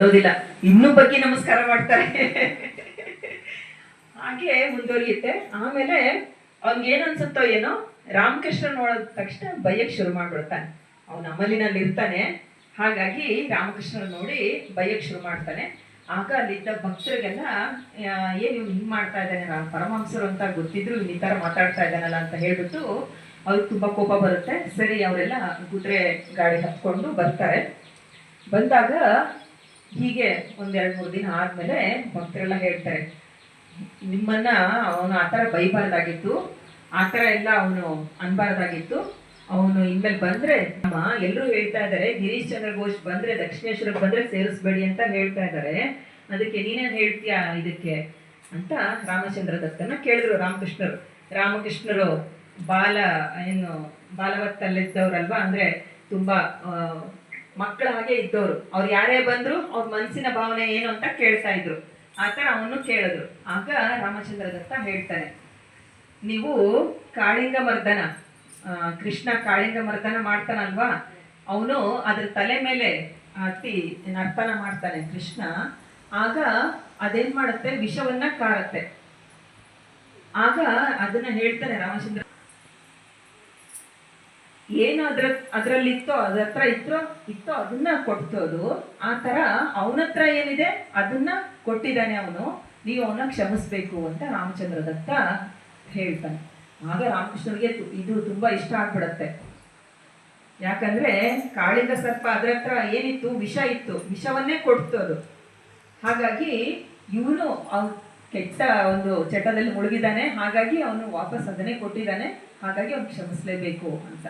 ಬರೋದಿಲ್ಲ ಇನ್ನೂ ಬಗ್ಗೆ ನಮಸ್ಕಾರ ಮಾಡ್ತಾರೆ. ಹಾಗೆ ಮುಂದುವರಿಯುತ್ತೆ. ಆಮೇಲೆ ಅವ್ನಿಗೆ ಏನ್ ಅನ್ಸುತ್ತೋ ಏನೋ ರಾಮಕೃಷ್ಣ ನೋಡಿದ ತಕ್ಷಣ ಬಯಕ್ ಶುರು ಮಾಡ್ಬಿಡ್ತಾನೆ. ಅವನ ಅಮಲಿನಲ್ಲಿ ಇರ್ತಾನೆ. ಹಾಗಾಗಿ ರಾಮಕೃಷ್ಣ ನೋಡಿ ಬಯಕ್ ಶುರು ಮಾಡ್ತಾನೆ. ಆಗ ಅಲ್ಲಿದ್ದ ಭಕ್ತರಿಗೆಲ್ಲ ಏನು ಇವ್ನು ಹಿಂಗ್ ಮಾಡ್ತಾ ಇದ್ದಾನೆ? ನಾನು ಪರಮಹಂಸರು ಅಂತ ಗೊತ್ತಿದ್ರು ಈ ತರ ಮಾತಾಡ್ತಾ ಇದ್ದಾನಲ್ಲ ಅಂತ ಹೇಳ್ಬಿಟ್ಟು ಅವ್ರಿಗೆ ತುಂಬಾ ಕೋಪ ಬರುತ್ತೆ. ಸರಿ, ಅವರೆಲ್ಲ ಕುದುರೆ ಗಾಡಿ ಹತ್ಕೊಂಡು ಬರ್ತಾರೆ. ಬಂದಾಗ ಹೀಗೆ ಒಂದೆರಡು ಮೂರು ದಿನ ಆದ್ಮೇಲೆ ಭಕ್ತರೆಲ್ಲ ಹೇಳ್ತಾರೆ, ನಿಮ್ಮನ್ನ ಅವನು ಆ ಥರ ಬೈಬಾರ್ದಾಗಿತ್ತು, ಆ ಥರ ಎಲ್ಲ ಅವನು ಅನ್ಬಾರ್ದಾಗಿತ್ತು, ಅವನು ಇನ್ಮೇಲೆ ಬಂದ್ರೆ ನಮ್ಮ ಎಲ್ಲರೂ ಹೇಳ್ತಾ ಇದ್ದಾರೆ, ಗಿರೀಶ್ ಚಂದ್ರ ಘೋಷ್ ಬಂದ್ರೆ, ದಕ್ಷಿಣೇಶ್ವರಕ್ಕೆ ಬಂದ್ರೆ ಸೇರಿಸ್ಬೇಡಿ ಅಂತ ಹೇಳ್ತಾ ಇದ್ದಾರೆ, ಅದಕ್ಕೆ ನೀನೇನ್ ಹೇಳ್ತೀಯಾ ಇದಕ್ಕೆ ಅಂತ ರಾಮಚಂದ್ರ ದತ್ತನ ಕೇಳಿದ್ರು ರಾಮಕೃಷ್ಣರು. ರಾಮಕೃಷ್ಣರು ಬಾಲ, ಏನು, ಬಾಲವತ್ತಲ್ಲಿದ್ದವ್ರಲ್ವಾ, ಅಂದ್ರೆ ತುಂಬಾ ಮಕ್ಕಳ ಹಾಗೆ ಇದ್ದವರು ಅವ್ರು ಯಾರೇ ಬಂದ್ರು ಅವ್ರ ಮನಸ್ಸಿನ ಭಾವನೆ ಏನು ಅಂತ ಕೇಳ್ತಾ ಇದ್ರು. ಆತರ ಅವನು ಕೇಳಿದ್ರು. ಆಗ ರಾಮಚಂದ್ರ ದತ್ತ ಹೇಳ್ತಾನೆ, ನೀವು ಕಾಳಿಂಗ ಮರ್ದನ ಕೃಷ್ಣ ಕಾಳಿಂಗ ಮರ್ದನ ಮಾಡ್ತಾನಲ್ವಾ? ಅವನು ಅದ್ರ ತಲೆ ಮೇಲೆ ಹತ್ತಿ ನರ್ತನ ಮಾಡ್ತಾನೆ ಕೃಷ್ಣ. ಆಗ ಅದೇನ್ ಮಾಡುತ್ತೆ? ವಿಷವನ್ನ ಕಾರತ್ತೆ. ಆಗ ಅದನ್ನ ಹೇಳ್ತಾನೆ ರಾಮಚಂದ್ರ ಏನು ಅದ್ರ ಅದ್ರಲ್ಲಿತ್ತೋ ಅದ್ರ ಹತ್ರ ಇತ್ತೋ ಇತ್ತೋ, ಅದನ್ನ ಕೊಡ್ತೋದು ಆ ಥರ ಅವನತ್ರ ಏನಿದೆ, ಅದನ್ನ ಕೊಟ್ಟಿದ್ದಾನೆ ಅವನು. ನೀವು ಅವನ ಕ್ಷಮಿಸ್ಬೇಕು ಅಂತ ರಾಮಚಂದ್ರ ದತ್ತ ಹೇಳ್ತಾನೆ. ಆಗ ರಾಮಕೃಷ್ಣನಿಗೆ ಇದು ತುಂಬಾ ಇಷ್ಟ ಆಗ್ಬಿಡತ್ತೆ. ಯಾಕಂದ್ರೆ ಕಾಳಿಂದ ಸರ್ಪ ಅದ್ರ ಹತ್ರ ಏನಿತ್ತು, ವಿಷ ಇತ್ತು. ವಿಷವನ್ನೇ ಕೊಡ್ತೋದು ಹಾಗಾಗಿ ಇವನು ಕೆಟ್ಟ ಒಂದು ಚಟದಲ್ಲಿ ಮುಳುಗಿದ್ದಾನೆ. ಹಾಗಾಗಿ ಅವನು ವಾಪಸ್ ಅದನ್ನೇ ಕೊಟ್ಟಿದ್ದಾನೆ. ಹಾಗಾಗಿ ಅವ್ನು ಕ್ಷಮಿಸ್ಲೇಬೇಕು ಅಂತ.